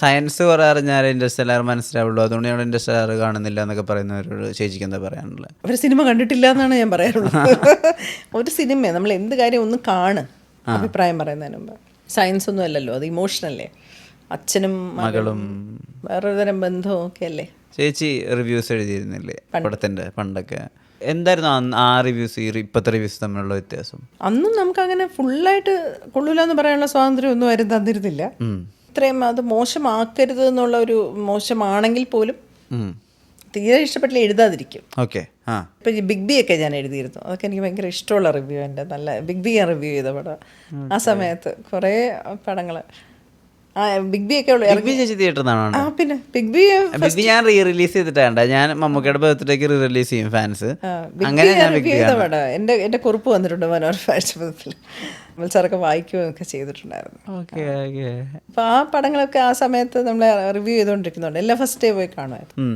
Science കുറെ അറിഞ്ഞാൽ ഇൻഡസ്റ്റെല്ലാർ മനസ്സിലാവുള്ളൂ. അതുകൊണ്ട് ഞങ്ങൾ ഇൻഡസ്റ്റെല്ലാർ കാണുന്നില്ല എന്നൊക്കെ പറയുന്നവരോട് ചേച്ചിക്ക് എന്താ പറയാനുള്ളത്? ഒരു സിനിമ കണ്ടിട്ടില്ല എന്നാണ് ഞാൻ പറയാറുള്ളത്. ഒരു സിനിമ നമ്മൾ എന്ത് കാര്യം ഒന്ന് കാണും അഭിപ്രായം പറയുന്നതിന് മുമ്പ്. സയൻസ് ഒന്നും അല്ലല്ലോ അത് ഇമോഷണല്ലേ അച്ഛനും മകളും. വേറൊരു തരം ബന്ധവും ഒക്കെ അല്ലേ? ചേച്ചി റിവ്യൂസ് എഴുതിയിരുന്നില്ലേ? പടത്തിന്റെ പണ്ടൊക്കെ. എന്തായിരുന്നു ആ റിവ്യൂസ് ഈ ഇപ്പോഴത്തെ റിവ്യൂസ് തമ്മിലുള്ള വ്യത്യാസം? അന്നും നമുക്ക് അങ്ങനെ ഫുള്ളായിട്ട് കൊള്ളൂല എന്ന് പറയാനുള്ള സ്വാതന്ത്ര്യം ഒന്നും ആരും തന്നിരുന്നില്ല. ഇത്രയും അത് മോശമാക്കരുത് എന്നുള്ള ഒരു മോശമാണെങ്കിൽ പോലും തീരെ ഇഷ്ടപ്പെട്ടില്ല എഴുതാതിരിക്കും. ഓക്കെ. ഇപ്പൊ ബിഗ് ബി ഒക്കെ ഞാൻ എഴുതിയിരുന്നു. അതൊക്കെ എനിക്ക് ഭയങ്കര ഇഷ്ടമുള്ള റിവ്യൂ എന്റെ നല്ല ബിഗ് ബി ഞാൻ റിവ്യൂ ചെയ്ത പടം. ആ സമയത്ത് കുറേ പടങ്ങൾ ബിഗ് ബി ഒക്കെ ഉള്ളു ബിഗ് ബി ചേച്ചി തിയേറ്ററിൽ ആ പിന്നെ ബിഗ് ബി ബിഗ് ബി ഞാൻ റീ റിലീസ് ചെയ്തിട്ടാണ്ട ഞാൻ മമ്മൂക്കയുടെ ബർത്ത്ഡേക്ക് റീ റിലീസ് ചെയ്യും ഫാൻസ് അങ്ങനെ ഞാൻ റിവ്യൂ ചെയ്ത പടം. എന്റെ എന്റെ കുറിപ്പ് വന്നിട്ടുണ്ട് മനോഹർ ഫാഷത്തിൽ വായിക്കുകയും വായിക്കുകയൊക്കെ ചെയ്തിട്ടുണ്ടായിരുന്നു. Okay okay. അപ്പോൾ ആ പടങ്ങളൊക്കെ ആ സമയത്ത് നമ്മൾ റിവ്യൂ ചെയ്തുകൊണ്ടിരിക്കുന്നുണ്ട്. എല്ലാ ഫസ്റ്റ് ഡേ പോയി കാണുമായിരുന്നു.